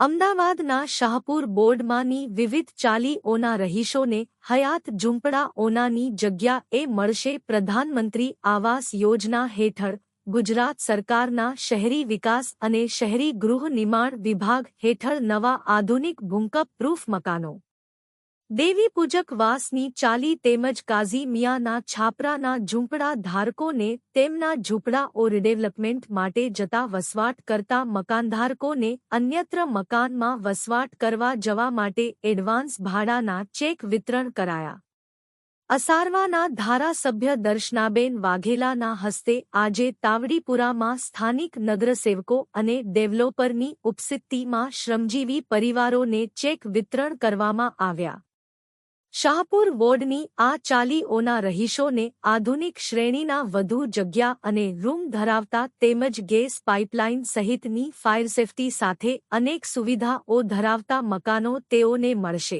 અમદાવાદના શાહપુર બોર્ડમાંની વિવિધ ચાલીઓના રહીશોને હયાત ઝૂંપડાઓનાની જગ્યા એ મળશે પ્રધાનમંત્રી આવાસ યોજના હેઠળ ગુજરાત સરકારના શહેરી વિકાસ અને શહેરી ગૃહ નિર્માણ વિભાગ હેઠળ નવા આધુનિક ભૂંકપ પ્રૂફ મકાનો. દેવી પૂજક વાસની ચાલી તેમજ કાઝી મિયાના છાપરાના ઝૂંપડા ધારકોને તેમના ઝૂંપડા ઓ રિડેવલપમેન્ટ માટે જતા વસવાટ કરતા મકાનધારકોને અન્યત્ર મકાનમાં વસવાટ કરવા જવા માટે એડવાન્સ ભાડાના ચેક વિતરણ કરાયા. અસારવાના ધારાસભ્ય દર્શનાબેન વાઘેલાના હસ્તે આજે તાવડીપુરામાં સ્થાનિક નગરસેવકો અને ડેવલોપરની ઉપસ્થિતિમાં શ્રમજીવી પરિવારોને ચેક વિતરણ કરવામાં આવ્યા. શાહપુર વોર્ડની આ ચાલીઓના રહીશોને આધુનિક શ્રેણીના વધુ જગ્યા અને રૂમ ધરાવતા તેમજ ગેસ પાઇપલાઇન સહિતની ફાયર સેફટી સાથે અનેક સુવિધાઓ ધરાવતા મકાનો તેઓને મળશે.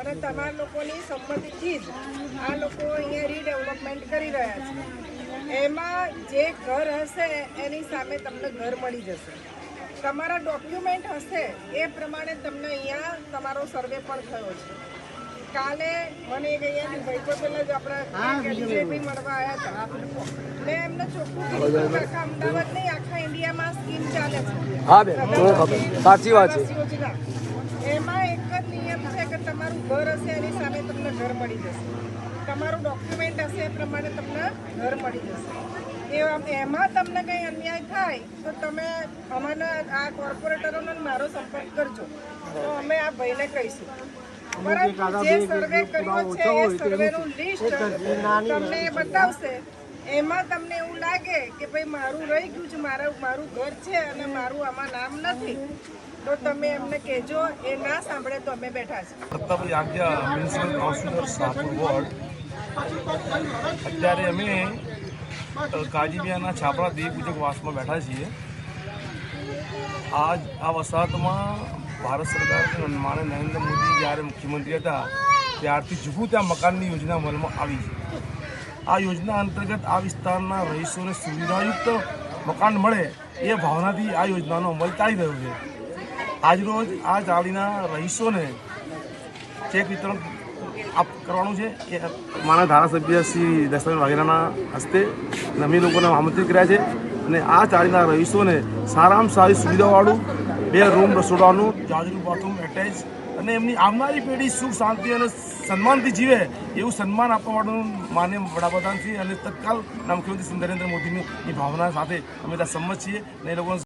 અને તમારા લોકોની સંમતિથી જ આ લોકો અહીંયા રીડેવલપમેન્ટ કરી રહ્યા છે. એમાં જે ઘર હશે, એની સામે તમને ઘર મળી જશે. તમારા ડોક્યુમેન્ટ હશે એ પ્રમાણે તમને અહીંયા તમારો સર્વે પણ થયો છે. કાલે મને અહીંયાથી ભાઈકો પહેલા જ આપણા બીજેપી મળવા આવ્યા હતા. મેં એમને ચોખ્ખું કીધું આખા અમદાવાદ નહીં આખા ઇન્ડિયામાં સ્કીમ ચાલે છે. હા બેન સાચી વાત છે. એમાં એક જ નિયમ છે કે તમારું ઘર હશે એની સામે તમને ઘર મળી જશે. તમારું ડોક્યુમેન્ટ હશે એ પ્રમાણે તમને ઘર મળી જશે. એમાં તમને કંઈ અન્યાય થાય તો તમે અમારા આ કોર્પોરેટરોનો મારો સંપર્ક કરજો. તો અમે આ ભાઈને કહીશું. પરંતુ જે સર્વે કર્યો છે એ સર્વેનું લિસ્ટ તમને એ બતાવશે. એમાં તમને એવું લાગે કે ભાઈ મારું રહી ગયું છે મારું મારું ઘર છે અને મારું આમાં નામ નથી તો તમે એમને કહેજો એ ના સાંભળે તો અમે બેઠા છીએ. પ્રતાપભાઈ આજ્ઞા મ્યુનિસિપલ કાઉન્સિલર શાહપુર વોર્ડ અત્યારે અમે કાજીબિયાના છાપરા દેવી પૂજક વાસમાં બેઠા છીએ આજ આ વસાહતમાં ભારત સરકાર માને નરેન્દ્ર મોદી જ્યારે મુખ્યમંત્રી હતા ત્યારથી જુગું ત્યાં મકાનની યોજના અમલમાં આવી છે આ યોજના અંતર્ગત આ વિસ્તારના રહીશોને સુવિધાયુક્ત મકાન મળે એ ભાવનાથી આ યોજનાનો અમલ ચાલી રહ્યો છે આજરોજ આ ચાલીના રહીશોને ચેક વિતરણ આપ કરવાનું છે એ મારા ધારાસભ્ય શ્રી દશરથ વાઘેલાના હસ્તે અમે લોકોને આમંત્રિત કર્યા છે અને આ ચાળીના રહીશોને સારામાં સારી સુવિધાવાળું બે રૂમ રસોડાનું જાજરૂ બાથરૂમ, એટેચ અને એમની આવનારી પેઢી સુખ, શાંતિ અને સન્માનથી જીવે એવું સન્માન આપવા માટેનું માન્ય વડાપ્રધાન શ્રી અને તત્કાલ મુખ્યમંત્રી નરેન્દ્ર મોદીની ભાવના સાથે અમે ત્યાં સંમત છીએ અને એ લોકો